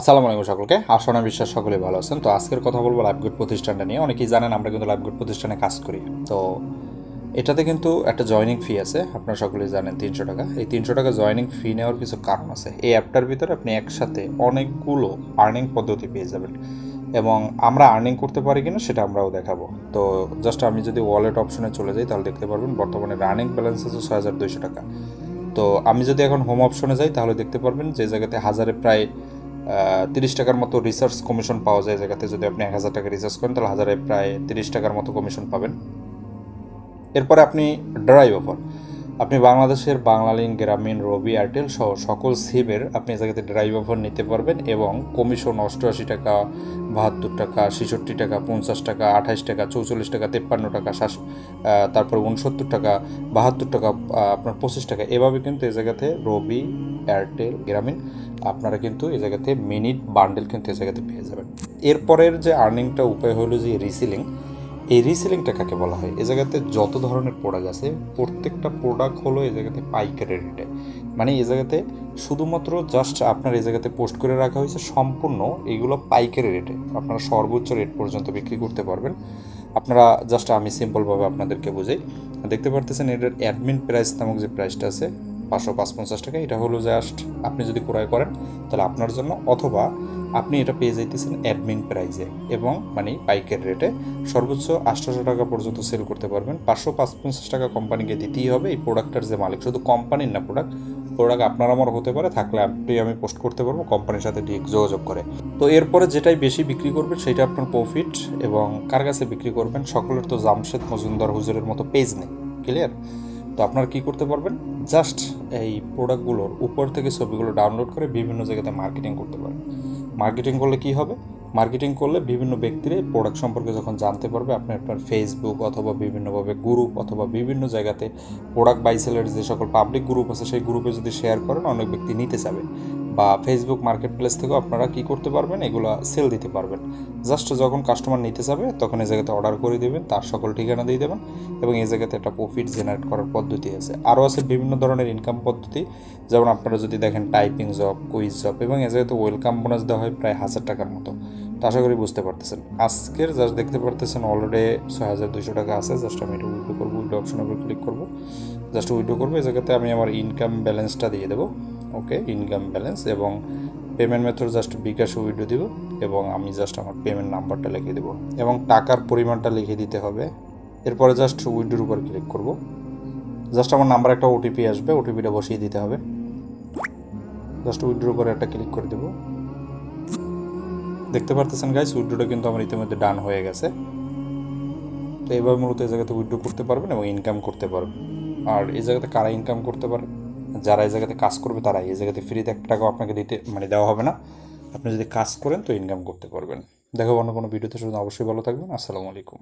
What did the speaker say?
আসসালামু আলাইকুম সকলকে। আসনা বিশ্বাস সকলে ভালো আছেন। তো আজকের কথা বলব লাইফগুড প্রতিষ্ঠানটা নিয়ে। অনেকেই জানেন আমরা কিন্তু লাইফগুড প্রতিষ্ঠানে কাজ করি। তো এটাতে কিন্তু একটা জয়নিং ফি আছে। আপনারা সকলেই জানেন তিনশো টাকা। এই তিনশো টাকা জয়নিং ফি নেওয়ার কিছু কারণ আছে। এই অ্যাপটার ভিতরে আপনি একসাথে অনেকগুলো আর্নিং পদ্ধতি পেয়ে যাবেন। এবং আমরা আর্নিং করতে পারি কিনা সেটা আমরাও দেখাবো। তো জাস্ট আমি যদি ওয়ালেট অপশনে চলে যাই, তাহলে দেখতে পারবেন বর্তমানে রানিং ব্যালেন্স আছে ছয় হাজার দুইশো টাকা। তো আমি যদি এখন হোম অপশনে যাই, তাহলে দেখতে পারবেন যে জায়গাতে হাজারে প্রায় তিরিশ টাকার মতো রিসার্চ কমিশন পাওয়া যায় জায়গাতে। যদি আপনি এক হাজার টাকা রিসার্চ করেন, তাহলে হাজারে প্রায় তিরিশ টাকার মতো কমিশন পাবেন। এরপরে আপনি ড্রাইভ অফার আপনি বাংলাদেশের বাংলালিন গ্রামীণ, রবি এয়ারটেল সহ সকল সিমের আপনি এই জায়গাতে ড্রাইভ অফার নিতে পারবেন এবং কমিশন অষ্টআশি টাকা, বাহাত্তর টাকা, ছেষট্টি টাকা, পঞ্চাশ টাকা আঠাশ টাকা, চৌচল্লিশ টাকা, তেপ্পান্ন টাকা শাস তারপর উনসত্তর টাকা, বাহাত্তর টাকা আপনার পঁচিশ টাকা। এভাবে কিন্তু এই জায়গাতে রবি এয়ারটেল গ্রামীণ, আপনারা কিন্তু এই জায়গাতে মিনিট বান্ডেল কিন্তু এই জায়গাতে পেয়ে যাবেন। এরপরের যে আর্নিংটা উপায় হলো যে রিসিলিং এই রিসেলিংটা কাকে বলা হয়? এই জায়গাতে যত ধরনের প্রোডাক্ট আছে, প্রত্যেকটা প্রোডাক্ট হলো এই জায়গাতে পাইকারি রেটে মানে এই জায়গাতে শুধুমাত্র জাস্ট আপনার এই জায়গাতে পোস্ট করে রাখা হয়েছে, সম্পূর্ণ এইগুলো পাইকারি রেটে আপনারা সর্বোচ্চ রেট পর্যন্ত বিক্রি করতে পারবেন। আপনারা জাস্ট আমি সিম্পলভাবে আপনাদেরকে বুঝাই। দেখতে পারতেছেন এটার অ্যাডমিন প্রাইস নামক যে প্রাইসটা আছে পাঁচশো পাঁচ পঞ্চাশ টাকা। এটা হলো জাস্ট আপনি যদি ক্রয় করেন, তাহলে আপনার জন্য অথবা আপনি এটা পেয়ে যাইতেছেন অ্যাডমিন প্রাইজে এবং মানে পাইকারি রেটে সর্বোচ্চ আটশোশো টাকা পর্যন্ত সেল করতে পারবেন। পাঁচশো পাঁচ পঞ্চাশ টাকা কোম্পানিকে দিতেই হবে এই প্রোডাক্টটার যে মালিক। শুধু কোম্পানির না প্রোডাক্ট প্রোডাক্ট আপনার আমার হতে পারে, থাকলে আপনি আমি পোস্ট করতে পারব কোম্পানির সাথে ডিরেক্ট যোগাযোগ করে। তো এরপরে যেটাই বেশি বিক্রি করবেন, সেটা আপনার প্রফিট এবং কার কাছে বিক্রি করবেন, সকলের তো জামশেদ মজুমদার হুজুরের মতো পেজ নেই ক্লিয়ার তো আপনারা কী করতে পারবেন? জাস্ট এই প্রোডাক্টগুলোর উপর থেকে ছবিগুলো ডাউনলোড করে বিভিন্ন জায়গাতে মার্কেটিং করতে পারেন মার্কেটিং করলে কি হবে? মার্কেটিং করলে বিভিন্ন ব্যক্তিরা প্রোডাক্ট সম্পর্কে যখন জানতে পারবে, আপনি আপনার ফেসবুক অথবা বিভিন্নভাবে গ্রুপ অথবা বিভিন্ন জায়গাতে প্রোডাক্ট বাইসেলের যে সকল পাবলিক গ্রুপ আছে, সেই গ্রুপে যদি শেয়ার করেন, অনেক ব্যক্তি নিতে চাবে বা ফেসবুক মার্কেট প্লেস থেকেও আপনারা কী করতে পারবেন, এগুলো সেল দিতে পারবেন। জাস্ট যখন কাস্টমার নিতে যাবে, তখন এই জায়গাতে অর্ডার করে দেবেন, তার সকল ঠিকানা দিয়ে দেবেন এবং এই জায়গাতে একটা প্রফিট জেনারেট করার পদ্ধতি আছে। আরও আছে বিভিন্ন ধরনের ইনকাম পদ্ধতি, যেমন আপনারা যদি দেখেন টাইপিং জব কুইজ জব এবং এই জায়গাতে ওয়েলকাম বোনাস দেওয়া হয় প্রায় হাজার টাকার মতো। তো আশা করি বুঝতে পারতেছেন। আজকের জাস্ট দেখতে পারতেছেন অলরেডি ছয় হাজার দুশো টাকা আছে। জাস্ট আমি এটা উইডো করব উইড্রো অপশনের উপর ক্লিক করব। জাস্ট উইড্রো করব, এই জায়গাতে আমি আমার ইনকাম ব্যালেন্সটা দিয়ে দেবো। ওকে ইনকাম ব্যালেন্স এবং পেমেন্ট মেথড জাস্ট বিকাশে উইড্রো দিব এবং আমি জাস্ট আমার পেমেন্ট নাম্বারটা লিখে দেবো এবং টাকার পরিমাণটা লিখে দিতে হবে। এরপরে জাস্ট উইড্রোর উপর ক্লিক করব। জাস্ট আমার নাম্বার একটা ওটিপি আসবে ওটিপিটা বসিয়ে দিতে হবে। জাস্ট উইড্রোর উপরে একটা ক্লিক করে দেবো। দেখতে পারতেছেন গাইস উইড্রোটা কিন্তু আমার ইতিমধ্যে ডান হয়ে গেছে। তো এইভাবে মূলত এই জায়গাতে উইড্রো করতে পারবেন এবং ইনকাম করতে পারবেন। আর এই জায়গাতে কারা ইনকাম করতে পারে? যারা এই জায়গাতে কাজ করবে তারা এই জায়গাতে ফ্রিতে এক টাকাও আপনাকে দিতে মানে দেওয়া হবে না। আপনি যদি কাজ করেন তো ইনকাম করতে পারবেন। দেখো অন্য কোনো ভিডিওতে শুধু অবশ্যই ভালো থাকবেন। আসসালামু আলাইকুম।